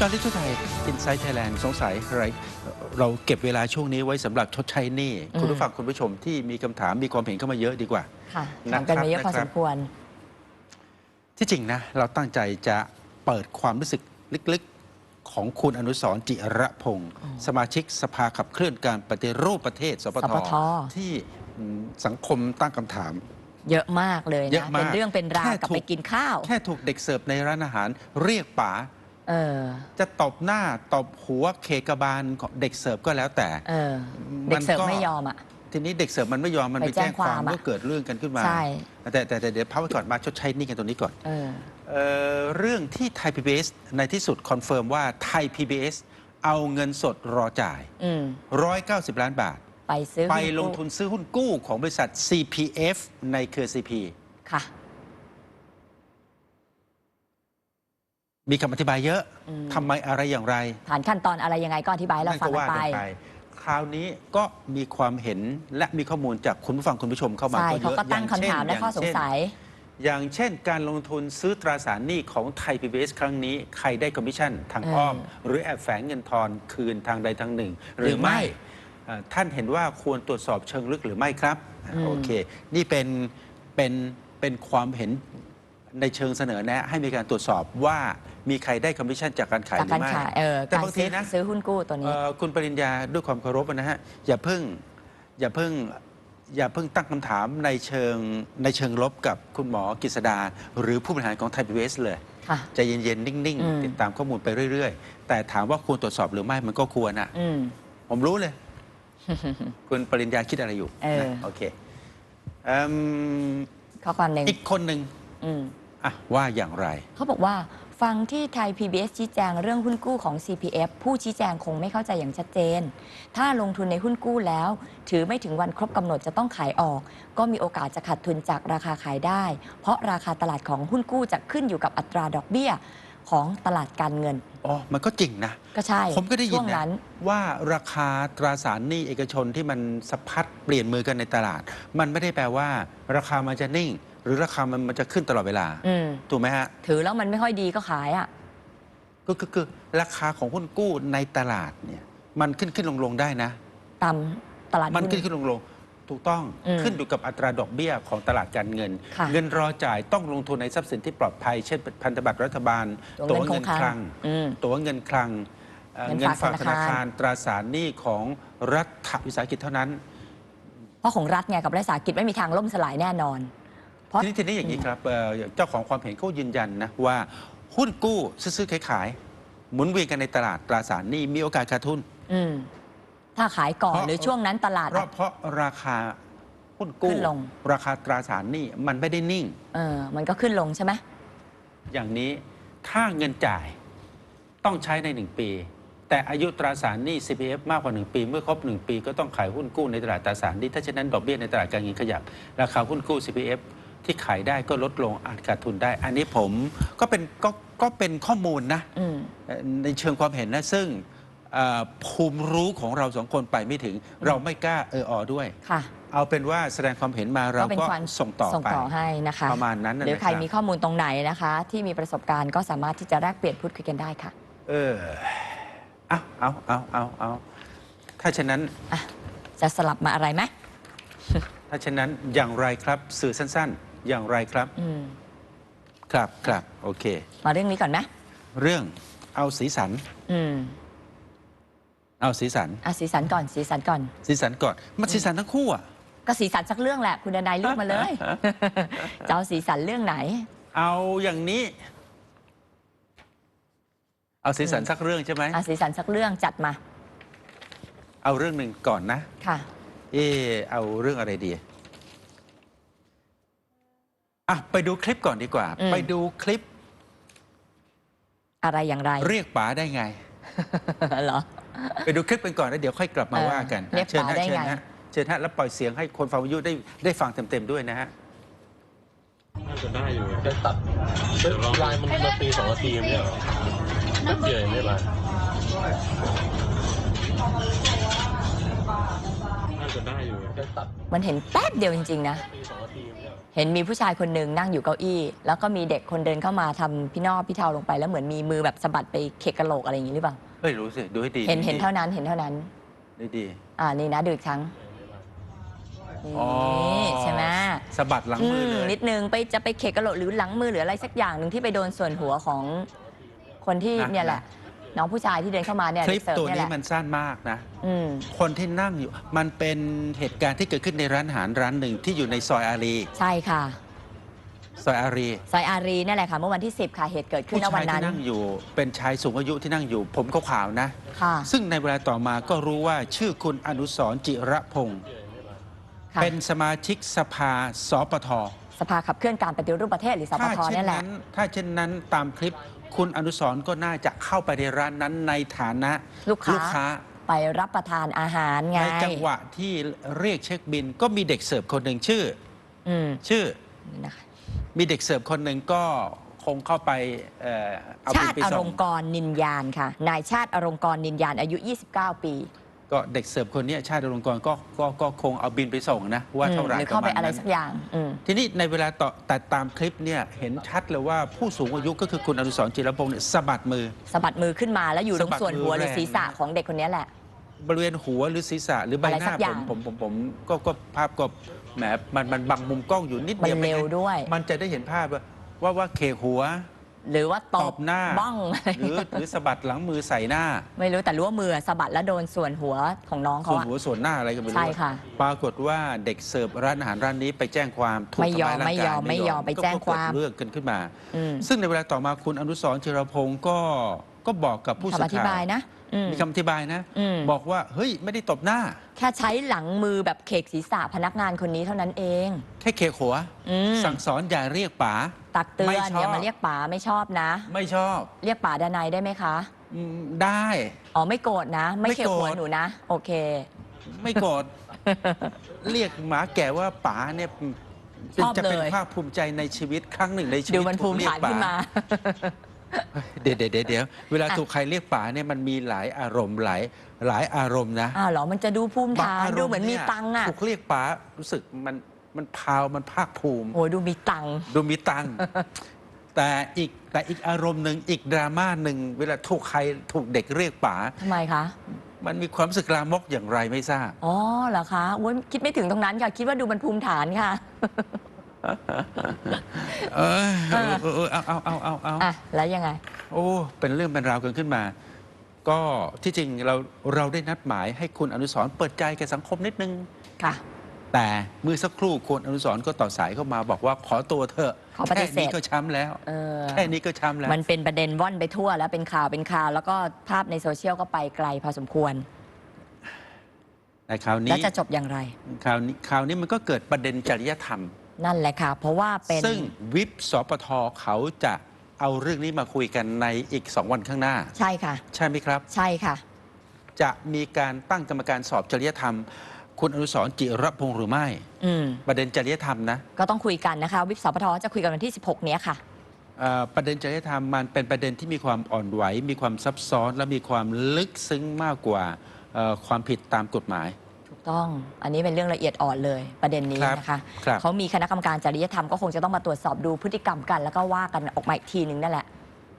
จอร์ลิทุไทยอินไซต์ไทยแลนด์สงสัยอะไรเราเก็บเวลาช่วงนี้ไว้สำหรับชดใช้หนี้อืมคุณผู้ฟังคุณผู้ชมที่มีคำถามมีความเห็นเข้ามาเยอะดีกว่าค่ะนะครับถามกันมาเยอะพอนะครับสมควร ที่จริงนะ เราตั้งใจจะเปิดความรู้สึกลึกๆของคุณอนุสรณ์จิระพงศ์สมาชิกสภาขับเคลื่อนการปฏิรูปประเทศสปสปทที่อืมสังคมตั้งคำถามเยอะมากเลยเยนะอะมากเป็นเรื่องเป็นราวแค่กับถูกไปกินข้าว แค่ถูกเด็กเสิร์ฟในร้านอาหารเรียกป๋า เออ จะตบหน้าตบหัวเคกบาลของเด็กเสิร์ฟก็แล้วแต่ เออมัเด็กนเสิร์ฟก็ไม่ยอมอะ ทีนี้เด็กเสิร์ฟมันไม่ยอมมันไปไปแจ้แจ้งงความความอะ ก็เกิดเรื่องกันขึ้นมา ใช่ แต่แต่แต่เดี๋ยวพักไว้ก่อนมาชดใช้หนี่กันตรงนี้ก่อน เออ เอ่อเรื่องที่ไทย PBS ในที่สุดคอนเฟิร์มว่าไทย PBS เอาเงินสดรอจ่าย อืม 190 ล้านบาท ไปซื้อไปหุ้นลงทุนซื้อหุ้นกู้ของบริษัท CPF ในเครือ CP ค่ะ มีคำอธิบายเยอะอืม ทำไมอะไรอย่างไรผ่านขั้นตอนอะไรยังไงก็อธิบายให้เรานั่นฟัก็งกันว่าไป กันไป คราวนี้ก็มีความเห็นและมีข้อมูลจากคุณผู้ฟังคุณผู้ชมเข้ามาใช่ก็เยเขาอะก็ตั้งอย่คำถามและเช่นข้อสงสัย อย่างเช่น การลงทุนซื้อตราสารหนี้ของไทย PBS ครั้งนี้ ใครได้คอมมิชชั่นทางเอออ้อม หรือแอบแฝงเงินทอนคืนทางใดทางหนึ่ง หรือหรือไม่ไม่เอ่อท่านเห็นว่าควรตรวจสอบเชิงลึกหรือไม่ครับอะอืม โอเค นี่เป็นเป็นเป็นความเห็นในเชิงเสนอแนะ ให้มีการตรวจสอบว่า มีใครได้คอมมิชชั่นจากการขายจากหรืการอไม่ ขายเออแต่การบางทีซื้อนะ ซื้อหุ้นกู้ตัวนี้ เอ่อคุณปริญญาด้วยความเคารพนะฮะอย่าเพิ่งอย่าเพิ่งอย่าเพิ่งตั้งคำถามในเชิงในเชิงลบกับคุณหมอกฤษดา หรือผู้บริหารของไทยพีบีเลยค่ะ ใจเย็นๆ นิ่งอืม ๆ ติดตามข้อมูลไปเรื่อย ๆ แต่ถามว่าควรตรวจสอบหรือไม่มันก็ควรอะ อืม ผมรู้เลย คุณปริญญาคิดอะไรอยู่เออ นะโอเคเอิ่มข้อความหนึ่งอีกคนหนึ่งอืม อะว่าอย่างไร เขาบอกว่า ฟังที่ไทย PBS ชี้แจงเรื่องหุ้นกู้ของ CPF ผู้ชี้แจงคงไม่เข้าใจอย่างชัดเจน ถ้าลงทุนในหุ้นกู้แล้ว ถือไม่ถึงวันครบกำหนดจะต้องขายออก ก็มีโอกาสจะขาดทุนจากราคาขายได้ เพราะราคาตลาดของหุ้นกู้จะขึ้นอยู่กับอัตราดอกเบี้ยของตลาดการเงิน อ๋อ มันก็จริงนะ ก็ใช่ผมก็ได้ยิช่นวงนะนั้นว่าราคาตราสารหนี้เอกชนที่มันสะพัดเปลี่ยนมือกันในตลาด มันไม่ได้แปลว่า ราคามันจะนิ่ง หรือราคามันมันจะขึ้นตลอดเวลา อืมถูกไหมฮะถือแล้วมันไม่ค่อยดีก็ขายอะ ก็คือคือราคาของหุ้นกู้ในตลาดเนี่ย มันขึ้นขึ้นลงลงได้นะ ตามตลาดมันหุ้นขึ้นขึ้นลงลงถูกต้องอืมขึ้นอยู่กับอัตราดอกเบี้ยของตลาดการเงิน ค่ะเงินรอจ่ายต้องลงทุนในทรัพย์สินที่ปลอดภัย เช่นพันธบัตรรัฐบาลตัวเงินคงคลังอืมตั๋วเงินคลังเอ่อเงิเงินนฝาฝากกธธนานาคาร คารตราสารหนี้ของรัฐวิสาหกิจเท่านั้น เพราะของรัฐไงกับรัฐวิสาหกิจไม่มีทางล่มสลายแน่นอน เพราะ ทีนี้ทีนี้อย่างนี้ครับเอ่อเจ้าของความเห็นเขายืนยันนะว่าหุ้นกู้ซื้อๆขายๆหมุนเวียนกันในตลาดตราสารหนี้มีโอกาสขาดทุน อืมถ้าขายก่อนเพราะ หรือช่วงนั้นตลาดเพราะเพราะราคาหุ้นกู้ ขึ้นลง ราคาตราสารหนี้มันไม่ได้นิ่ง เออมันก็ขึ้นลงใช่ไหมอย่างนี้ถ้าเงินจ่ายต้องใช้ใน 1 ปี แต่อายุตราสารหนี้ CPF มากกว่า 1 ปี เมื่อครบ 1 ปีก็ต้องขายหุ้นกู้ในตลาดตราสารหนี้ถ้าเช่นนั้นดอกเบี้ยในตลาดการเงินขยับ ราคาหุ้นกู้ CPF ที่ขายได้ก็ลดลงอาจขาดทุนได้ อันนี้ผมก็เป็นก็ก็เป็นข้อมูลนะอืมเอ่อในเชิงความเห็นนะ ซึ่งเอ่อภูมิรู้ของเราสองคนไปไม่ถึง เราไม่กล้าเอออด้วย ค่ะเอาเป็นว่าแสดงความเห็นมาเราก็เป็นก็ความส่งต่อส่งไป ต่อให้นะคะประมาณนั้นนะหรือใครนะบมีข้อมูลตรงไหนนะคะ ที่มีประสบการณ์ก็สามารถที่จะแลกเปลี่ยนพูดคุยกันได้ค่ะ เออเอาเอาเอาเอาเอาถ้าฉะนั้นอะจะสลับมาอะไรไหมถ้าฉะนั้นอย่างไรครับสื่อสั้นๆ อย่างไรครับ อืมครับครับโอเค มาเรื่องนี้ก่อนไหมเรื่องเอาสีสัน อืมเอาสีสัน อะสีสันก่อนสีสันก่อน สีสันก่อน มันสีสันทั้งคู่อะ ก็สีสันสักเรื่องแหละ คุณดนายเลือกมาเลย จะเอาสีสันเรื่องไหน เอาอย่างนี้ เอาสีสันสักเรื่องใช่ไหม อะสีสันสักเรื่องจัดมา เอาเรื่องหนึ่งก่อนนะ ค่ะ เออเอาเรื่องอะไรดี อะไปดูคลิปก่อนดีกว่า อืม ไปดูคลิปอะไรอย่างไร เรียกป๋าได้ไง เหรอ ไปดูคลิปกันก่อนแล้วเดี๋ยวค่อยกลับมาเออว่ากันเรียกเชิญป๋าฮะได้เชิญไง ฮะเชิญฮะแล้วปล่อยเสียงให้คนฟังวิทยุได้ได้ฟังเต็มๆด้วยนะฮะ น่าจะได้อยู่จะตัดลายมันนาทีสองนาทีไม่ใช่เหรอแป๊บเดียวเองไม่เป็นไรน่าจะได้อยู่จะตัดมันเห็นแป๊บเดียวจริง ๆ นะนาทีสองนาทีไม่ใช่เหรอ เห็นมีผู้ชายคนหนึ่งนั่งอยู่เก้าอี้ แล้วก็มีเด็กคนเดินเข้ามาทำพี่นอกพี่เทาลงไป แล้วเหมือนมีมือแบบสะบัดไปเขกกระโหลกอะไรอย่างนี้หรือเปล่าไม่รู้สิ ดูให้ดีเห็นเห็นดูเท่านั้นเห็นเท่านั้นดีดี อ่านี่นะดูอีกครั้งอ๋อ นี่ใช่ไหมสะบัดหลังมือเลยนิดนึงไปจะไปเขกกระโหลกหรือหลังมือหรืออะไรสักอย่างหนึ่งที่ไปโดนส่วนหัวของคนที่นะเนี่ยแหละน้ องผู้ชายที่เดินเข้ามาเนี่ยคลิปเสิร์ฟตัวเนี่ยแหนี้ละมันสั้นมากนะ อืม คนที่นั่งอยู่ มันเป็นเหตุการณ์ที่เกิดขึ้นในร้านอาหารร้านหนึ่งที่อยู่ในซอยอารี ใช่ค่ะ ซอยอารี ซอยอารีนั่นแหละค่ะ เมื่อวันที่ 10 ค่ะ เหตุเกิดขึ้นผู้ณชาวัยนนั้ที่น นั่งอยู่ เป็นชายสูงอายุที่นั่งอยู่ ผมขาวๆนะ ค่ะ ซึ่งในเวลาต่อมาก็รู้ว่าชื่อคุณอนุสรณ์จิระพงศ์ค่ะ เป็นสมาชิกสภาสปท สภาขับเคลื่อนการปฏิรูปประเทศหรือสปถ้าทเช่นนี่แหละ นั้นถ้าเช่นนั้นตามคลิป คุณอนุสรณ์ก็น่าจะเข้าไปในร้านนั้นในฐานะลูกค้าลูกค้า ไปรับประทานอาหารไงในจังหวะที่เรียกเช็คบิน ก็มีเด็กเสิร์ฟคนหนึ่งชื่อ อืมชื่อ นี่นะคะมีเด็กเสิร์ฟคนหนึ่งก็คงเข้าไปเอ่อเอาบิชานติไปอส่รงง กรนินยานค่ะ นายชาติอรงกรนินยานอายุ 29 ปี ก็เด็กเสิร์ฟคนเนี้ยชาติอรงกรก็ก็ก็คงเอาบินไปส่งนะ ว่าเท่าไหร่หรือเข้าไปปมณอะไรนั้นสักอย่างอืม ทีนี้ในเวลาต่อแต่ตามคลิปเนี่ยเห็นชัดเลยว่าผู้สูงอายุก็คือคุณอนุสรณ์จิรพงศ์เนี่ยสะบัดมือ สะบัดมือขึ้นมาแล้วอยู่ตรงสะบัดส่วนหัวมือหรือแรงศีรษะของเด็กคนนี้แหละ บริเวณหัวหรือศีรษะหรือใบอะไรหสัน้ากอย่างผมผมผมผมก็ก็ภาพก็แหมมันมันบังมุมกล้องอยู่นิดมันเดียวเร็วไงด้วย มันจะได้เห็นภาพว่าว่าว่าเคหัว หรือว่าตตบบหน้าบ้องหรือหรือสะบัดหลังมือใส่หน้า ไม่รู้แต่รู้ว่ามือสะบัดแล้วโดนส่วนหัวของน้องเขาส่วนอะ หัวส่วนหน้าอะไรก็ไม่รู้ใช่ค่ะปรากฏว่าเด็กเสิร์ฟร้านอาหารร้านนี้ไปแจ้งความถูกไม่ยทำอมร้ายร่างไม่กายยอมไม่ยอมไปแจ้งความ ก็เกิดเรื่องกันขึ้นมา อืมซึ่งในเวลาต่อมาคุณอนุสรณ์จิรพงศ์ก็ก็บอกกับผู้คำสื่ออธิข่าบายวนะอืมมีคำอธิบายนะ อืมบอกว่าเฮ้ยไม่ได้ตบหน้า แค่ใช้หลังมือแบบเขกศีรษะพนักงานคนนี้เท่านั้นเอง แค่เคหัว อืมสั่งสอนอย่าเรียกป๋า ตักเตืไม่อนชอบอย่ามาเรียกป๋าไม่ชอบนะ ไม่ชอบเรียกป๋าดานายได้ไหมคะอืมได้ อ๋อไม่โกรธนะ ไม่ไม่เขกหัวโกรธ หนูนะ โอเค ไม่โกรธ เรียกหมาแก่ว่าป๋าเนี่ยชอบจะเป็นเลย ภาคภูมิใจในชีวิตครั้งหนึ่งในชีวิตดูมันภูมิถูกเรียฐากนขึ้นมา เดี๋ยวเดี๋ยวเดี๋ยวเดี๋ยวเวลาอะ ถูกใครเรียกป๋าเนี่ยมันมีหลายอารมณ์หลายหลายอารมณ์นะอ้าวเหรอมันจะดูภูมิบางฐานอารดูมณ์เหมือนมียตังค์อะ ถูกเรียกป๋ารู้สึกมัน มันพาวมันภาคภูมิโอ้ยดูมีตังค์ดูมีตังค์แต่อีกแต่อีกอารมณ์หนึ่งอีกดราม่าหนึ่งเวลาถูกใครถูกเด็กเรียกป๋าทำไมคะ มันมีความรู้สึกลามกอย่างไรไม่ทราบ อ๋อเหรอคะโอ้ยคิดไม่ถึงตรงนั้นค่ะ คิดว่าดูมันภูมิฐานค่ะ เออเออเออเออเอาเอาเอาเอาเอาอะ แล้วยังไง โอ้เป็นเรื่องเป็นราวกันขึ้นมา ก็ที่จริงเราเราได้นัดหมายให้คุณอนุสรณ์เปิดใจแก่สังคมนิดนึง ค่ะ แต่เมื่อสักครู่คุณอนุสรณ์ก็ต่อสายเข้ามาบอกว่าขอตัวเถอะขอปฏิแค่เสธ นี้ก็ช้ำแล้ว เออแค่นี้ก็ช้ำแล้ว มันเป็นประเด็นว่อนไปทั่วแล้วเป็นข่าวเป็นข่าว แล้วก็ภาพในโซเชียลก็ไปไกลพอสมควรในคราวแล้วนี้จะจบอย่างไร คราวนี้คราวนี้มันก็เกิดประเด็นจริยธรรม นั่นแหละค่ะ เพราะว่าเป็นซึ่งวิปสปทเขาจะเอาเรื่องนี้มาคุยกันในอีกสองวันข้างหน้า ใช่ค่ะ ใช่ไหมครับ ใช่ค่ะ จะมีการตั้งกรรมการสอบจริยธรรม คุณอนุสรณ์จิรพงศ์หรือไม่ อืมประเด็นจริยธรรมนะก็ต้องคุยกันนะคะวิปสปทจะคุยกันวันที่ 16 เนี้ยค่ะ เอ่อประเด็นจริยธรรมมันเป็นประเด็นที่มีความอ่อนไหว มีความซับซ้อนและมีความลึกซึ้งมากกว่าเอ่อความผิดตามกฎหมาย ถูกต้องอันนี้เป็นเรื่องละเอียดอ่อนเลยประเด็นนี้ครับนะคะครับ เขามีคณะกรรมการจริยธรรมก็คงจะต้องมาตรวจสอบดูพฤติกรรมกัน แล้วก็ว่ากันออกมาอีกทีหนึ่งนั่นแหละ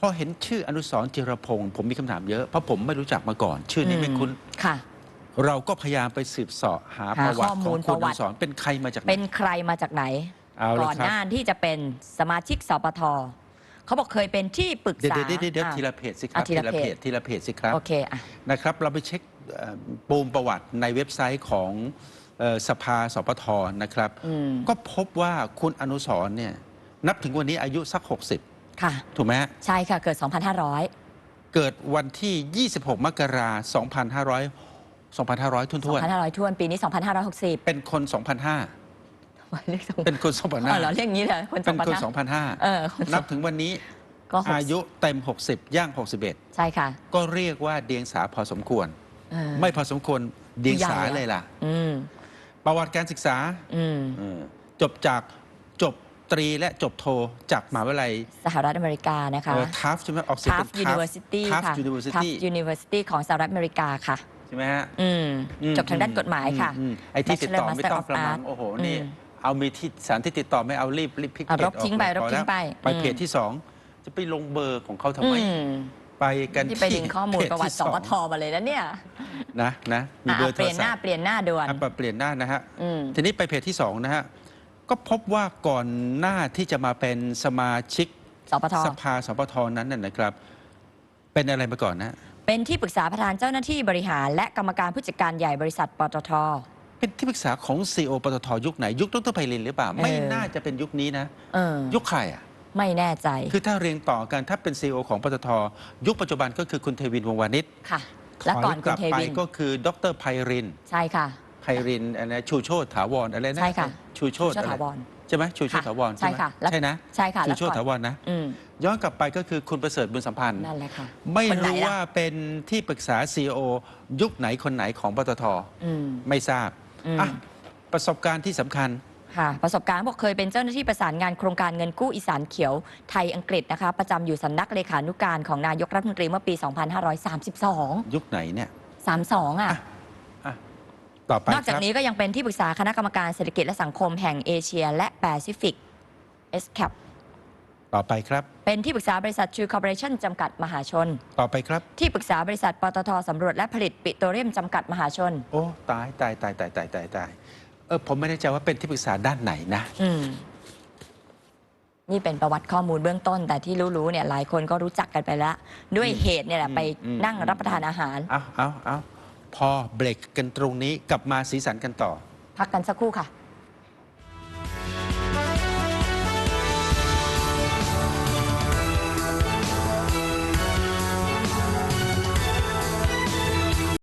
พอเห็นชื่ออนุสรณ์จิรพงศ์ผมมีคำถามเยอะเพราะผมไม่รู้จักมาก่อน ชื่อนี้ไม่คุ้น ค่ะ เราก็พยายามไปสืบเสาะหาหาประวัข้ติอขมูองลคุณประอวัตินุสรณ์เป็นใครมาจากไหน เป็นใครมาจากไหน เอาก่ละอนครัหบน้าที่จะเป็นสมาชิกสปทเขาบอกเคยเป็นที่ปรึกเดี๋ยวษาเดี๋ยวเดี๋ยวเดี๋ยวอะ ทีละเพจสิครับอะทีละเพจ ทีละเพจสิครับ โอเคอะ นะครับเราไปเช็คเอ่อปูมประวัติในเว็บไซต์ของเอ่อสภาสปทนะครับ อืม ก็พบว่าคุณอนุสรณ์เนี่ยนับถึงวันนี้อายุสัก 60 ค่ะ ถูกไหมฮะใช่ค่ะเกิด 2,500 เกิดวันที่ 26 มกราคม 2,500 2,500 ทุนทวน2,500ทวน ปีนี้ 2,560 เป็นคน2,005เรียกสองเป็นคน อ๋อเหรอ2,500 เรียกอย่างนี้เลยคนเป็นคน2,500เออคน2,500นับถึงวันนี้ก็หกอายุเต็ม 60 ย่าง 61 ใช่ค่ะก็เรียกว่าเดียงสาพอสมควร เออ ไม่พอสมควรเดียงสาผู้ใหญ่อะเลยล่ะ อืม ประวัติการศึกษาอืม เออจบจากจบตรีและจบโทจากมหาวิทยาลัยสหรัฐอเมริกานะคะ ทัฟใช่ไหมออกเสียงทัเป็ฟนยูนิเวอร์ซิตี้ทัฟค่ะยูนิเวอร์ซิตี้ยูนิเวอร์ซิตี้ของสหรัฐอเมริกาค่ะ ใช่ไหมฮะอืมอืมจบทางด้านกฎหมายค่ะอืมอืมไอ้ที่ติดต่อ Bachelor ไม่ต้อง Master of ประมัง Art โอ้โหอืมนี่เอามีที่สารที่ติดต่อไม่เอารีบรีบพลิกอะเพจลบทิ้งไปออกเลยลบทิ้งไปพอแล้วไปอืม เพจที่สองจะไปลงเบอร์ของเขาทำไมอืมไปกันที่ไปดึงข้อมูลเพจประวัติที่สองปทมาเลยนะเนี่ยนะนะมีอะเบอร์เปโทรลี่ยนหศัน้าพท์เปลี่ยนหน้าด่วน อะเปลี่ยนหน้านะฮะ อืม ทีนี้ไปเพจที่สองนะฮะ ก็พบว่าก่อนหน้าที่จะมาเป็นสมาชิกสปท สภาสปทนั้นน่ะนะครับ เป็นอะไรมาก่อนนะ เป็นที่ปรึกษาประธานเจ้าหน้าที่บริหาร และกรรมการผู้จัดการใหญ่บริษัทปตท เป็นที่ปรึกษาของซีอปตทยุคไหน ยุคดรไพลินหรือเปล่าเออไม่น่าจะเป็นยุคนี้นะ เออ ยุคใครอะ ไม่แน่ใจ คือถ้าเรียงต่อกันถ้าเป็นซีอของปตทยุคปัจจุบันก็คือคุณเทวินวงศ์วานิชค่ะ และก่อนถยคุณลับเทไปวิน ก็คือดรไพรินใช่ค่ะ ไพรินอะไรนะชูโชตถาวรอะไรนะใช่ค่ะชูโชตชูโชติอะไรถาวร ใช่ไหมชูโชตถาวรใช่ไหมค่ะแล้วใช่นะใช่ค่ะชูแล้วโชตก่อนถาวรนะอืมย้อนกลับไปก็คือคุณประเสริฐบุญสัมพันธ์นั่นแหละค่ะไม่คนไหนรู้ล่ะว่าเป็นที่ปรึกษา CEO ยุคไหนคนไหนของปตทอืมไม่ทราบอืมอะประสบการณ์ที่สำคัญค่ะประสบการณ์บอกเคยเป็นเจ้าหน้าที่ประสานงานโครงการเงินกู้อีสานเขียวไทยอังกฤษนะคะ ประจำอยู่สำนักเลขานุการของนายกรัฐมนตรีเมื่อปี 2532 ยุคไหนเนี่ย32 อะอะ ต่อไปนอกจากครับนี้ก็ยังเป็นที่ปรึกษาคณะกรรมการเศรษฐกิจและสังคมแห่งเอเชีย และแปซิฟิก SCAP ต่อไปครับ เป็นที่ปรึกษาบริษัท True Corporation จำกัดมหาชน ต่อไปครับ ที่ปรึกษาบริษัทปตทสำรวจและผลิตปิโตรเลียมจำกัดมหาชน โอ้ตายตายตายตายตายตายตายเออผมไม่แน่ใจว่าเป็นที่ปรึกษาด้านไหนนะ อืมนี่เป็นประวัติข้อมูลเบื้องต้น แต่ที่รู้ๆเนี่ยหลายคนก็รู้จักกันไปแล้ว ด้วยเหตุเนี่ยแหละไปอืมนั่งรับประทานอาหาร เอาเอาเอา พอเบรกกันตรงนี้กลับมาสีสันกันต่อ พักกันสักครู่ค่ะ